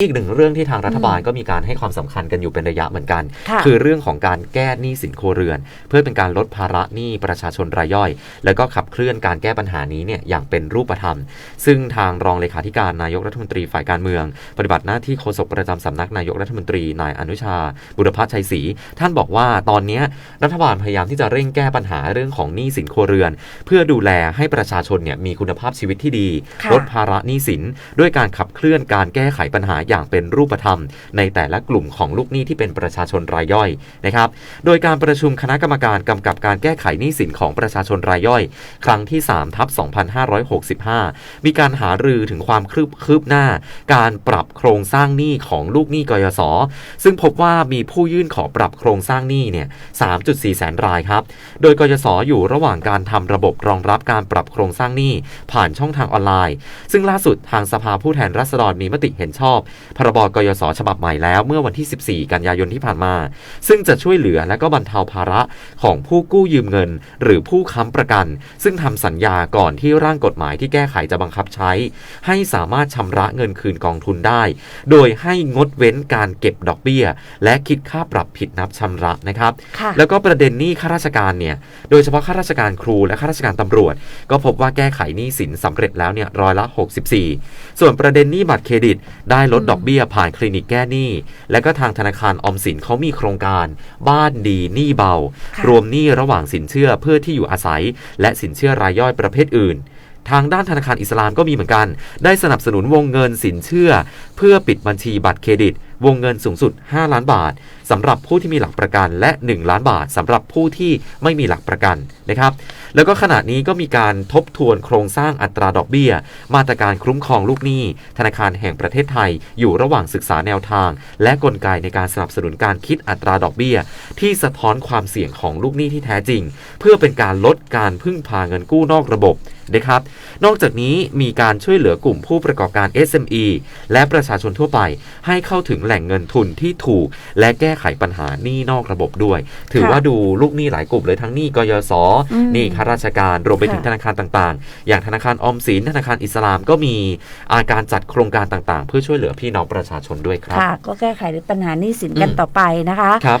อีกหนึ่งเรื่องที่ทางรัฐบาลก็มีการให้ความสำคัญกันอยู่เป็นระยะเหมือนกันค่ะคือเรื่องของการแก้หนี้สินครัวเรือน เพื่อเป็นการลดภาระหนี้ประชาชนรายย่อย แล้วก็ขับเคลื่อนการแก้ปัญหานี้เนี่ยอย่างเป็นรูปธรรม ซึ่งทางรองเลขาธิการนายกรัฐมนตรีฝ่ายการเมือง ปฏิบัติหน้าที่โฆษกประจำสำนักนายกรัฐมนตรีนายอนุชา บุรพชัยศรีท่านบอกว่าตอนเนี้ยรัฐบาลพยายามที่จะเร่งแก้ปัญหาเรื่องของหนี้สินครัวเรือน เพื่อดูแลให้ประชาชนเนี่ยมีคุณภาพชีวิตที่ดีค่ะลดภาระหนี้สินด้วยการขับเคลื่อนการแก้ไขปัญหาอย่างเป็นรูปธรรม ในแต่ละกลุ่มของลูกหนี้ที่เป็นประชาชนรายย่อยนะครับ โดยการประชุมคณะกรรมการกำกับการแก้ไขหนี้สินของประชาชนรายย่อย ครั้งที่3ทับ2565 มีการหารือถึงความคืบคืบหน้า การปรับโครงสร้างหนี้ของลูกหนี้กยศซึ่งพบว่ามีผู้ยื่นขอปรับโครงสร้างหนี้เนี่ย3.4 แสนรายครับ โดยกยศอยู่ระหว่างการทำระบบรองรับการปรับโครงสร้างหนี้ผ่านช่องทางออนไลน์ ซึ่งล่าสุดทางสภาผู้แทนราษฎรมีมติเห็นชอบพรบกยศฉบับใหม่แล้วเมื่อวันที่ 14 กันยายนที่ผ่านมา ซึ่งจะช่วยเหลือและก็บรรเทาภาระของผู้กู้ยืมเงิน หรือผู้ค้ำประกัน ซึ่งทำสัญญาก่อนที่ร่างกฎหมายที่แก้ไขจะบังคับใช้ ให้สามารถชำระเงินคืนกองทุนได้ โดยให้งดเว้นการเก็บดอกเบี้ย และคิดค่าปรับผิดนับชำระนะครับค่ะแล้วก็ประเด็นหนี้ข้าราชการเนี่ย โดยเฉพาะข้าราชการครูและข้าราชการตำรวจ ก็พบว่าแก้ไขหนี้สินสำเร็จแล้วเนี่ยร้อยละ 64 ส่วนประเด็นหนี้บัตรเครดิตได้ลดดอกเบี้ยผ่านคลินิกแก้หนี้ และก็ทางธนาคารออมสินเขามีโครงการ บ้านดีหนี้เบาค่ะรวมหนี้ระหว่างสินเชื่อเพื่อที่อยู่อาศัย และสินเชื่อรายย่อยประเภทอื่นทางด้านธนาคารอิสลามก็มีเหมือนกัน ได้สนับสนุนวงเงินสินเชื่อ เพื่อปิดบัญชีบัตรเครดิต วงเงินสูงสุด 5 ล้านบาทสำหรับผู้ที่มีหลักประกัน และ 1 ล้านบาทสำหรับผู้ที่ไม่มีหลักประกันนะครับ แล้วก็ขณะนี้ก็มีการทบทวนโครงสร้างอัตราดอกเบี้ย มาตรการคุ้มครองลูกหนี้ ธนาคารแห่งประเทศไทย อยู่ระหว่างศึกษาแนวทาง และกลไกในการสนับสนุนการคิดอัตราดอกเบี้ย ที่สะท้อนความเสี่ยงของลูกหนี้ที่แท้จริง เพื่อเป็นการลดการพึ่งพาเงินกู้นอกระบบนะครับ นอกจากนี้มีการช่วยเหลือกลุ่มผู้ประกอบการ SME และประชาชนทั่วไป ให้เข้าถึงแหล่งเงินทุนที่ถูก และแก้ไขปัญหาหนี้นอกระบบด้วย ถือค่ะว่าดูลูกหนี้หลายกลุ่มเลยทั้งหนี้กยศอืมหนี้ข้าราชการรวมไปถึงค่ะธนาคารต่างๆ อย่างธนาคารออมสินธนาคารอิสลามก็มีอาการจัดโครงการต่างๆ เพื่อช่วยเหลือพี่น้องประชาชนด้วยครับ ค่ะ ก็แก้ไขปัญหาหนี้สินกันอืมต่อไปนะคะครับ